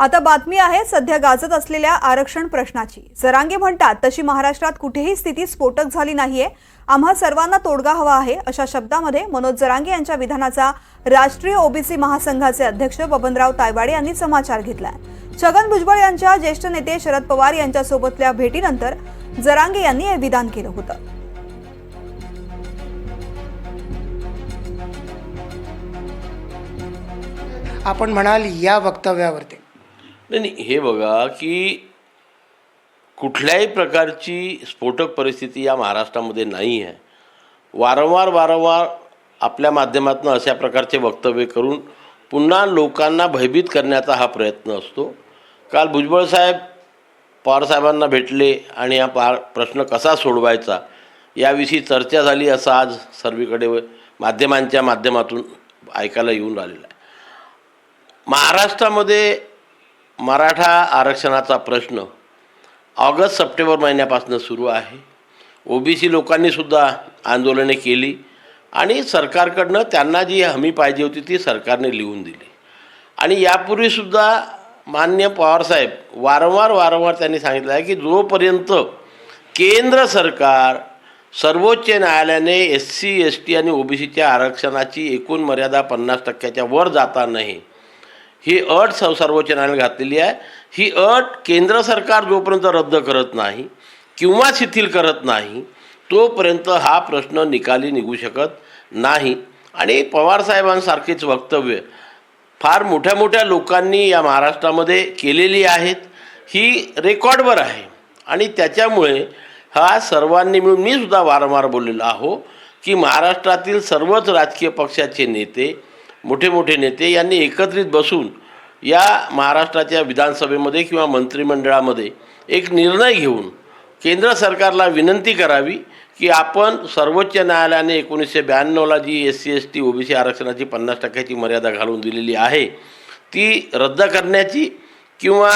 आता बातमी आहे सध्या गाजत असलेल्या आरक्षण प्रश्नाची. जरांगे म्हणतात तशी महाराष्ट्रात कुठेही स्थिती स्फोटक झाली नाहीये. आम्हा सर्वांना तोडगा हवा आहे अशा शब्दामध्ये मनोज जरांगे यांच्या विधानाचा राष्ट्रीय ओबीसी महासंघाचे अध्यक्ष बबनराव तायवाडे यांनी समाचार घेतला छगन भुजबळ यांच्या ज्येष्ठ नेते शरद पवार यांच्यासोबतल्या भेटीनंतर जरांगे यांनी हे विधान केलं होतं. आपण म्हणाल या वक्तव्यावरती. नाही नाही हे बघा की कुठल्याही प्रकारची स्फोटक परिस्थिती या महाराष्ट्रामध्ये नाही आहे. वारंवार वारंवार आपल्या माध्यमातून अशा प्रकारचे वक्तव्य करून पुन्हा लोकांना भयभीत करण्याचा हा प्रयत्न असतो. काल भुजबळ साहेब पवारसाहेबांना भेटले आणि हा पार प्रश्न कसा सोडवायचा याविषयी चर्चा झाली असं आज सर्वीकडे माध्यमांच्या माध्यमातून ऐकायला येऊन राहिलेलं आहे. महाराष्ट्रामध्ये मराठा आरक्षणाचा प्रश्न ऑगस्ट सप्टेंबर महिन्यापासून सुरू आहे. ओबीसी सी लोकांनीसुद्धा आंदोलने केली आणि सरकारकडनं त्यांना जी हमी पाहिजे होती ती सरकारने लिहून दिली. आणि यापूर्वीसुद्धा मान्य पवारसाहेब वारंवार वारंवार त्यांनी सांगितलं आहे की जोपर्यंत केंद्र सरकार सर्वोच्च न्यायालयाने एस सी एस टी आणि ओबीसीच्या आरक्षणाची एकूण मर्यादा पन्नास टक्क्याच्या वर जाता नाही ही अट सव सर्वोच्च न्यायालयाने घातलेली आहे. ही अट केंद्र सरकार जोपर्यंत रद्द करत नाही किंवा शिथिल करत नाही तोपर्यंत हा प्रश्न निकाली निघू शकत नाही. आणि पवारसाहेबांसारखेच वक्तव्य फार मोठ्या मोठ्या लोकांनी या महाराष्ट्रामध्ये केलेली आहेत. ही रेकॉर्डवर आहे. आणि त्याच्यामुळे हा सर्वांनी मिळून मी सुद्धा वारंवार बोललेलो आहो की महाराष्ट्रातील सर्वच राजकीय पक्षाचे नेते मोठे मोठे नेते यांनी एकत्रित बसून या महाराष्ट्राच्या विधानसभेमध्ये किंवा मंत्रिमंडळामध्ये एक निर्णय घेऊन केंद्र सरकारला विनंती करावी की आपण सर्वोच्च न्यायालयाने एकोणीसशे ब्याण्णवला जी S C S T OBC आरक्षणाची पन्नास टक्क्याची मर्यादा घालून दिलेली आहे ती रद्द करण्याची किंवा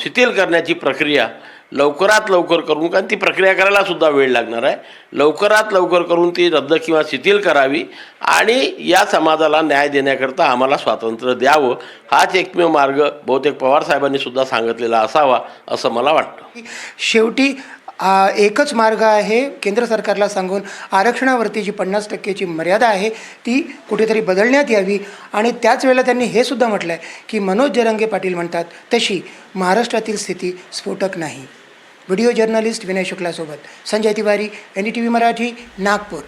शिथिल करण्याची प्रक्रिया लवकरात लवकर करून कारण ती प्रक्रिया करायला सुद्धा वेळ लागणार आहे लवकरात लवकर करून ती रद्द किंवा शिथिल करावी आणि या समाजाला न्याय देण्याकरता आम्हाला स्वातंत्र्य द्यावं हाच एकमेव मार्ग बहुतेक पवारसाहेबांनी सुद्धा सांगितलेला असावा असं मला वाटतं. शेवटी एकच मार्ग आहे केंद्र सरकारला सांगून आरक्षणावरती जी पन्नास टक्केची मर्यादा आहे ती कुठेतरी बदलण्यात यावी. आणि त्याच वेळेला त्यांनी हे सुद्धा म्हटलं आहे की मनोज जरंगे पाटील म्हणतात तशी महाराष्ट्रातील स्थिती स्फोटक नाही. Video journalist Vinay शुक्लासोबत Sanjay Tiwari N D T V Marathi Nagpur.